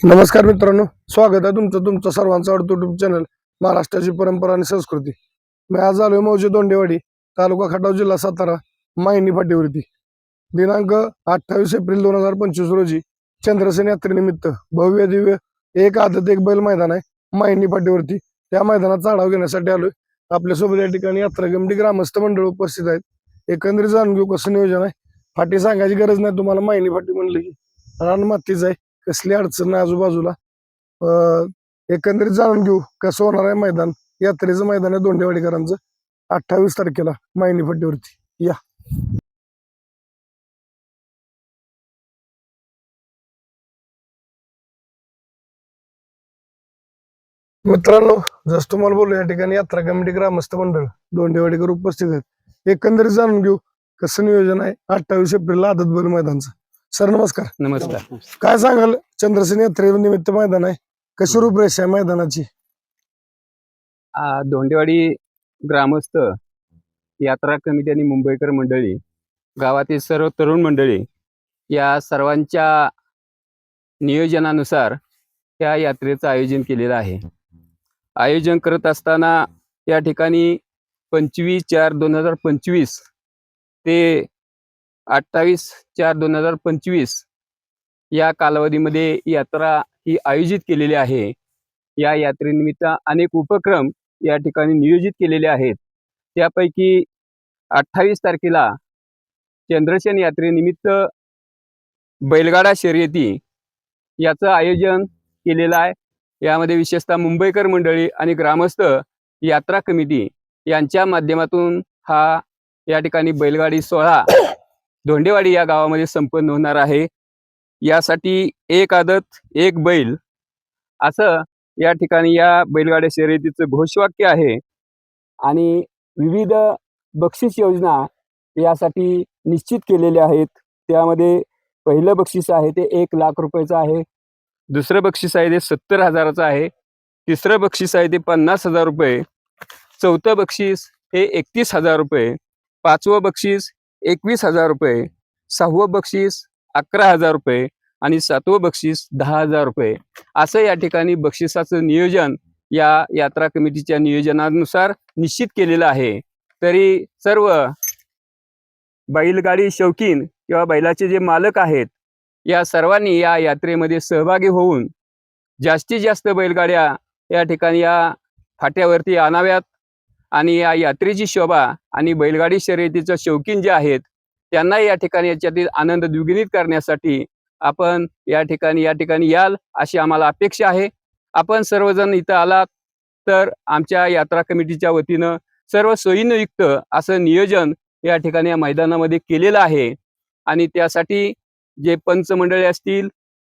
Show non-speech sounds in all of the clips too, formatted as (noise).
नमस्कार मित्रांनो स्वागत आहे तुमचं तुमचं सर्वांचं आवडतं युट्यूब चॅनल महाराष्ट्राची परंपरा आणि संस्कृती. मी आज आलोय मौजे दोंडेवाडी तालुका खटाव जिल्हा सातारा मायनी फाटीवरती. दिनांक अठ्ठावीस एप्रिल दोन हजार पंचवीस रोजी चंद्रसेन यात्रेनिमित्त भव्य दिव्य एक आदत एक बैल मैदान आहे मायनी फाटीवरती. त्या मैदानाचा आढावा घेण्यासाठी आलोय. आपल्यासोबत या ठिकाणी यात्रा कमिटी ग्रामस्थ मंडळ उपस्थित आहेत. एकंदरीत जाणून घेऊ कसं नियोजन आहे? फाटी सांगायची गरज नाही तुम्हाला मायनी फाटी म्हणलं की. रान मातीच आहे. कसली अडचण नाही आजूबाजूला. एकंदरीत जाणून घेऊ कसं होणार आहे मैदान. यात्रेचं मैदान आहे दोंडेवाडीकरांचं अठ्ठावीस तारखेला मायनी फट्टीवरती या. मित्रांनो जसं तुम्हाला बोललो या ठिकाणी यात्रा कमिटी ग्रामस्थ मंडळ दोंडेवाडीकर उपस्थित आहेत. एकंदरीत जाणून घेऊ कसं नियोजन आहे अठ्ठावीस एप्रिलला आदत बैल मैदानचं. सर नमस्कार. नमस्कार. काय सांगाल? चंद्रसेन यात्रेनिमित्त मैदान आहे. कशी रूपरेषा आहे मैदानाची? आ, धोंडेवाडी ग्रामस्थ यात्रा कमिटी आणि मुंबईकर मंडळी गावातील सर्व तरुण मंडळी या सर्वांच्या नियोजनानुसार या यात्रेचं आयोजन केलेलं आहे. आयोजन करत असताना या ठिकाणी पंचवीस चार दोन हजार पंचवीस ते अठ्ठावीस चार दोन हजार पंचवीस या कालावधीमध्ये यात्रा ही आयोजित केलेली आहे. या यात्रेनिमित्त अनेक उपक्रम या ठिकाणी नियोजित केलेले आहेत. त्यापैकी अठ्ठावीस तारखेला चंद्रसेन यात्रेनिमित्त बैलगाडा शर्यती याचं आयोजन केलेलं आहे. यामध्ये विशेषतः मुंबईकर मंडळी आणि ग्रामस्थ यात्रा कमिटी यांच्या माध्यमातून हा या ठिकाणी बैलगाडी सोहळा धोंडेवाडी या गावामध्ये संपन्न होणार आहे. यासाठी एक आदत एक बैल. असं या ठिकाणी या बैलगाड्या शर्यतीचं घोषवाक्य आहे. आणि विविध बक्षीस योजना यासाठी निश्चित केलेल्या आहेत. त्यामध्ये पहिलं बक्षीस आहे ते एक लाख रुपयाचं आहे. दुसरं बक्षीस आहे ते सत्तर हजाराचं आहे. तिसरं बक्षीस आहे ते पन्नास हजार रुपये. चौथं बक्षीस हे एकतीस हजार रुपये. पाचवं बक्षीस एकवीस हजार रुपये सहावं बक्षीस अकरा हजार रुपये आणि सातवं बक्षीस दहा हजार रुपये. असं या ठिकाणी बक्षिसाचं नियोजन या यात्रा कमिटीच्या नियोजनानुसार निश्चित केलेलं आहे. तरी सर्व बैलगाडी शौकीन किंवा बैलाचे जे मालक आहेत या सर्वांनी या यात्रेमध्ये सहभागी होऊन जास्तीत जास्त बैलगाड्या या ठिकाणी या फाट्यावरती आणाव्यात. आणि या यात्रेची शोभा आणि बैलगाडी शर्यतीचं शौकीन जे आहेत त्यांना या ठिकाणी याच्यातील आनंद द्विगुणित करण्यासाठी आपण या ठिकाणी या ठिकाणी याल अशी आम्हाला अपेक्षा आहे. आपण सर्वजण इथं आलात तर आमच्या यात्रा कमिटीच्या वतीनं सर्व सोयीनयुक्त असं नियोजन या ठिकाणी या मैदानामध्ये केलेलं आहे. आणि त्यासाठी जे पंचमंडळी असतील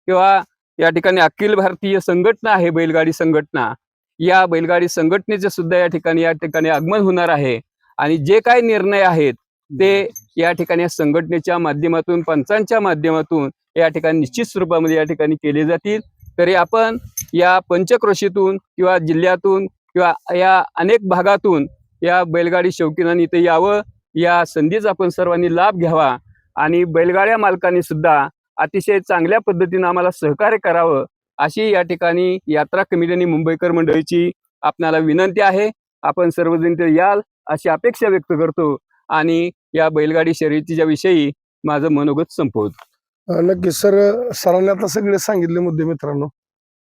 किंवा या ठिकाणी अखिल भारतीय संघटना आहे बैलगाडी संघटना या बैलगाडी संघटनेचे सुद्धा या ठिकाणी या ठिकाणी आगमन होणार आहे. आणि जे काही निर्णय आहेत ते या ठिकाणी संघटनेच्या माध्यमातून पंचांच्या माध्यमातून या ठिकाणी निश्चित स्वरूपामध्ये या ठिकाणी केले जातील. तरी आपण या पंचक्रोशीतून किंवा जिल्ह्यातून किंवा या अनेक भागातून या बैलगाडी शौकीनांनी इथे यावं. या संधीचा आपण सर्वांनी लाभ घ्यावा. आणि बैलगाड्या मालकांनी सुद्धा अतिशय चांगल्या पद्धतीनं आम्हाला सहकार्य करावं. अशी या ठिकाणी यात्रा कमिटी आणि मुंबईकर मंडळीची आपणाला विनंती आहे. आपण सर्वजण इथे याल अशी अपेक्षा व्यक्त करतो आणि या बैलगाडी शर्यतीच्या विषयी माझं मनोगत संपवतो. अं, नक्कीच. सर सरांनी आता सगळे सांगितले मुद्दे मित्रांनो.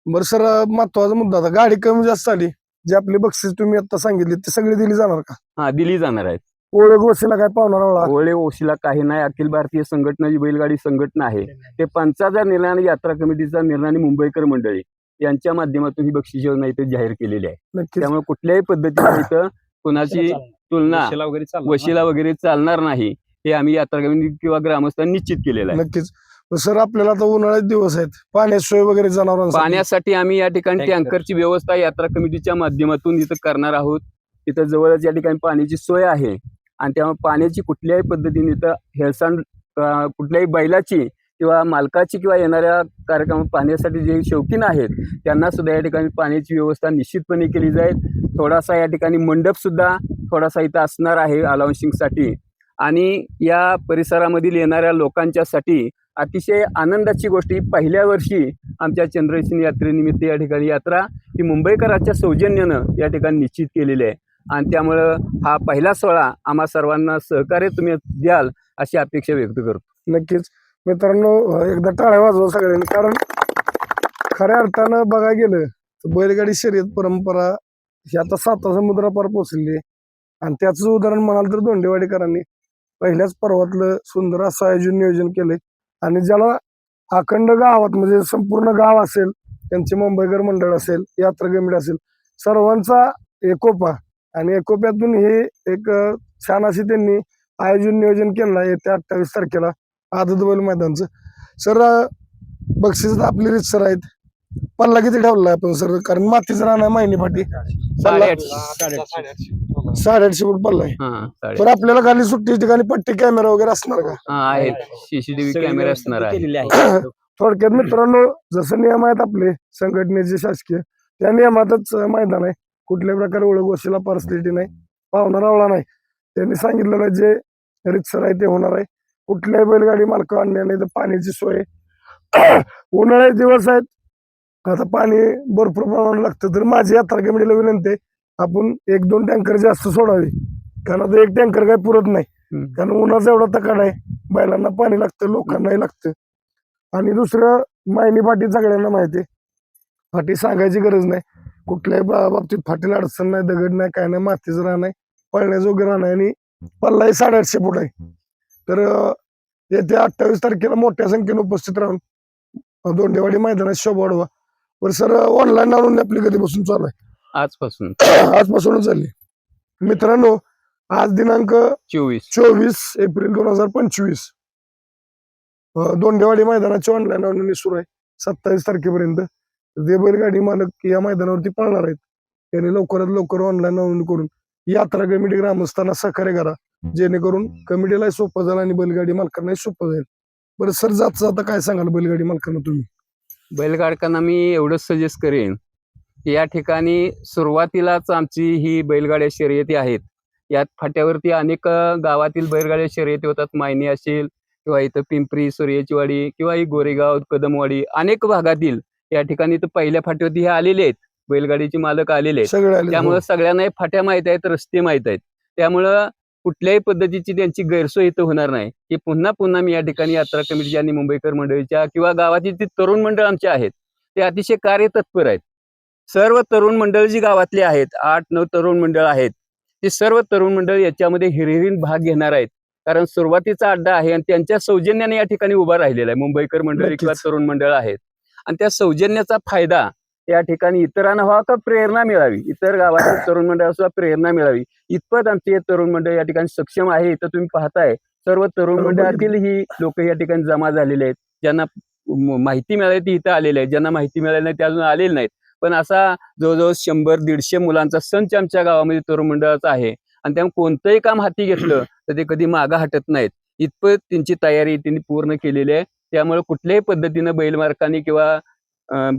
बरं सर महत्त्वाचा मुद्दा आता गाडी कमी जास्त आली. जे आपली बक्षीस तुम्ही आता सांगितली ते सगळी दिली जाणार का? हा दिली जाणार आहे ओळख गोष्टीला काय पावणार ओळा ओळे ओशीला काही नाही. अखिल भारतीय संघटना जी बैलगाडी संघटना आहे ते पंचाचा निर्णय आणि यात्रा कमिटीचा निर्णय आणि मुंबईकर मंडळी यांच्या माध्यमातून ही बक्षीस योजना इथे जाहीर केलेली आहे. नक्कीच. त्यामुळे कुठल्याही पद्धतीने (coughs) इथं कोणाची तुलना वशिला वगैरे चालणार नाही हे आम्ही यात्रा कमिटी किंवा ग्रामस्थांनी निश्चित केलेलं आहे. नक्कीच. सर आपल्याला आता उन्हाळ्यात दिवस आहेत. पाण्याची सोय वगैरे जनावरांसाठी? पाण्यासाठी आम्ही या ठिकाणी. टँकरची व्यवस्था यात्रा कमिटीच्या माध्यमातून इथं करणार आहोत. तिथं जवळच या ठिकाणी पाण्याची सोय आहे. आणि त्यामुळे पाण्याची कुठल्याही पद्धतीने इथं हेळसांड कुठल्याही बैलाची किंवा मालकाची किंवा येणाऱ्या कार्यक्रम पाहण्यासाठी जे शौकीन आहेत त्यांना सुद्धा या ठिकाणी पाण्याची व्यवस्था निश्चितपणे केली जाईल. थोडासा या ठिकाणी मंडप सुद्धा थोडासा इथं असणार आहे अलाउन्सिंगसाठी. आणि या परिसरामधील येणाऱ्या लोकांच्यासाठी अतिशय आनंदाची गोष्ट ही पहिल्या वर्षी आमच्या चंद्रशीन यात्रेनिमित्त या ठिकाणी यात्रा ही मुंबईकरांच्या सौजन्यानं या ठिकाणी निश्चित केलेली आहे. आणि त्यामुळं हा पहिला सोहळा आम्हा सर्वांना सहकार्य तुम्ही द्याल अशी अपेक्षा व्यक्त करतो. नक्कीच. मित्रांनो एकदा टाळ्या वाजवा सगळ्यांनी कारण खऱ्या अर्थानं बघा गेलं तर बैलगाडी शर्यत परंपरा ही आता साता समुद्रापार पोचलेली आणि त्याचं उदाहरण म्हणाल तर दोंडेवाडीकरांनी पहिल्याच पर्वातलं सुंदर असं आयोजन नियोजन केलंय. आणि ज्याला अखंड गावात म्हणजे संपूर्ण गाव असेल त्यांचे मुंबईकर मंडळ असेल यात्रा गमिड असेल सर्वांचा एकोपा आणि एकोप्यातून हे एक छान अशी त्यांनी आयोजन नियोजन केलं आहे येत्या अठ्ठावीस तारखेला आदत बैल मैदानचं. सर बक्षीस आपली रीत सर आहेत. पल्ला किती ठेवला आपण सर? कारण मातीचं राहणार माहिनी पाठी पल्ला साडेआठशे फूट पल्ला आहे. हा साडे पण आपल्याला खाली सुट्टी ठिकाणी पट्टी कॅमेरा वगैरे असणार का? हा आहेत. सीसीटीव्ही कॅमेरे असणार आहे. (coughs) थोडक्यात मित्रांनो जसं नियम आहेत आपले संघटनेचे शासकीय त्या नियमातच मैदान आहे. कुठल्याही प्रकारे ओळख गोष्टीला पर्सनॅलिटी नाही पाहुणा रावळा नाही. त्यांनी सांगितलेलं आहे, जे रितसर आहे ते होणार आहे. कुठल्याही बैलगाडी मालक आणल्या नाही तर पाण्याची सोय आहे. (clears throat) उन्हाळ्याचे दिवस आहेत. आता पाणी भरपूर प्रमाणात लागतं. तर माझी यात्रा कमिटीला विनंती आहे आपण एक दोन टँकर जास्त सोडावे. कारण आता एक टँकर काय पुरत नाही. कारण उन्हाचा एवढा तकाड आहे. बैलांना पाणी लागतं लोकांनाही लागतं. आणि दुसरं मायनी फाटी सगळ्यांना माहिती आहे. फाटी सांगायची गरज नाही. कुठल्याही बा- बाबतीत फाटीला अडचण नाही दगड नाही काय नाही मातीचं रान आहे पळण्याजोगं रान आहे आणि पल्लाही साडेआठशे फूट आहे. तर अं, येत्या अठ्ठावीस तारखेला मोठ्या संख्येने उपस्थित राहून अं, दोंडेवाडी मैदानात शोभा वाढवा. बरं सर ऑनलाईन आणून आपली कधीपासून चालू आजपासून. आहे (coughs) आजपासूनच झाली. मित्रांनो आज दिनांक चोवीस. चोवीस एप्रिल दोन हजार पंचवीस. दोंडेवाडी मैदानाची ऑनलाईन नोंदणी सुरू आहे. सत्तावीस तारखेपर्यंत. जे बैलगाडी मालक या मैदानावरती पळणार आहेत त्यांनी लवकरात लवकर ऑनलाईन नोंदणी करून यात्रा कमिटी ग्रामस्थांना सहकार्य करा. जेणेकरून कमिटीला सोपं जाईल आणि बैलगाडी मालकांनाही सोपं जाईल. बरं सर जात जाता काय सांगाल बैलगाडी मालकांना तुम्ही? बैलगाडकांना मी एवढंच सजेस्ट करेन की या ठिकाणी सुरुवातीलाच आमची ही बैलगाड्या शर्यती आहेत. यात फाट्यावरती अनेक गावातील बैलगाड्या शर्यती होतात. मायनी असेल किंवा इथं पिंपरी सूर्याचीवाडी किंवा ही गोरेगाव कदमवाडी अनेक भागातील या ठिकाणी तर पहिल्या फाट्यावरती हे आलेले आहेत. बैलगाडीचे मालक आलेले आहेत. त्यामुळे सगळ्यांना हे फाट्या माहीत आहेत रस्ते माहीत आहेत. त्यामुळं कुठल्याही पद्धतीची त्यांची गैरसोय इथं होणार नाही. की पुन्हा पुन्हा मी या ठिकाणी यात्रा कमिटीच्या आणि मुंबईकर मंडळीच्या किंवा गावातील जी तरुण मंडळ आमचे आहेत ते अतिशय कार्यतत्पर आहेत. सर्व तरुण मंडळ जी गावातली आहेत आठ नऊ तरुण मंडळ आहेत ती सर्व तरुण मंडळ याच्यामध्ये हिरिरीन भाग घेणार आहेत. कारण सुरुवातीचा अड्डा आहे आणि त्यांच्या सौजन्याने या ठिकाणी उभा राहिलेला आहे. मुंबईकर मंडळी किंवा. तरुण मंडळ आहेत. आणि त्या सौजन्याचा फायदा या ठिकाणी इतरांना व्हावा का प्रेरणा मिळावी? इतर गावातील (coughs) तरुण मंडळ सुद्धा प्रेरणा मिळावी. इतपत आमचे तरुण मंडळ या ठिकाणी सक्षम आहे इथं तुम्ही पाहताय. सर्व तरुण. मंडळातील ही लोक या ठिकाणी जमा झालेले आहेत. ज्यांना माहिती मिळाली ती इथं आलेले आहेत. ज्यांना माहिती मिळाली नाही ते अजून आलेले नाहीत. पण असा जवळजवळ शंभर दीडशे मुलांचा संच आमच्या गावामध्ये तरुण मंडळाचा आहे. आणि त्यामुळे कोणतंही काम हाती घेतलं तर ते कधी मागं हटत नाहीत. इतपत त्यांची तयारी त्यांनी पूर्ण केलेली आहे. त्यामुळे कुठल्याही पद्धतीनं बैलमार्कांनी किंवा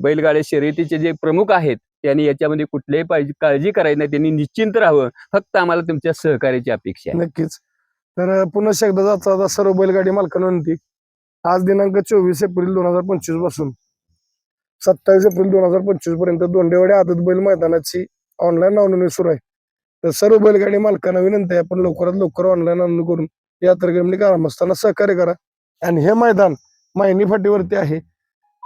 बैलगाड्या शर्यतीचे जे प्रमुख आहेत त्यांनी याच्यामध्ये कुठल्याही पाहिजे काळजी करायची नाही. त्यांनी निश्चिंत राहावं. फक्त आम्हाला तुमच्या सहकार्याची अपेक्षा आहे. नक्कीच. तर पुन्हा एकदा जाता सर्व बैलगाडी मालकांना विनंती. आज दिनांक चोवीस एप्रिल दोन हजार पंचवीसपासून सत्तावीस एप्रिल दोन हजार पंचवीसपर्यंत दोंडेवाडी आदत बैल मैदानाची ऑनलाईन नोंदणी सुरू आहे. तर सर्व बैलगाडी मालकांना विनंती आहे आपण लवकरात लवकर ऑनलाईन नोंदणी करून यात्रा कमिटी ग्रामस्थांना सहकार्य करा. आणि हे मैदान मायनी फाटीवरती आहे.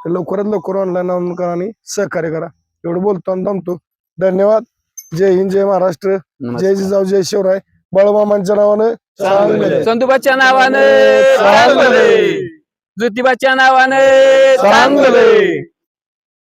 तर लवकरात लवकर ऑनलाईन नोंदणी करा आणि सहकार्य करा. एवढं बोलतो आणि थांबतो. धन्यवाद. जय हिंद जय महाराष्ट्र. जय जिजाऊ जय शिवराय. बाळूमामांच्या नावानं. संतुबाच्या नावानं. ज्योतिबाच्या नावानं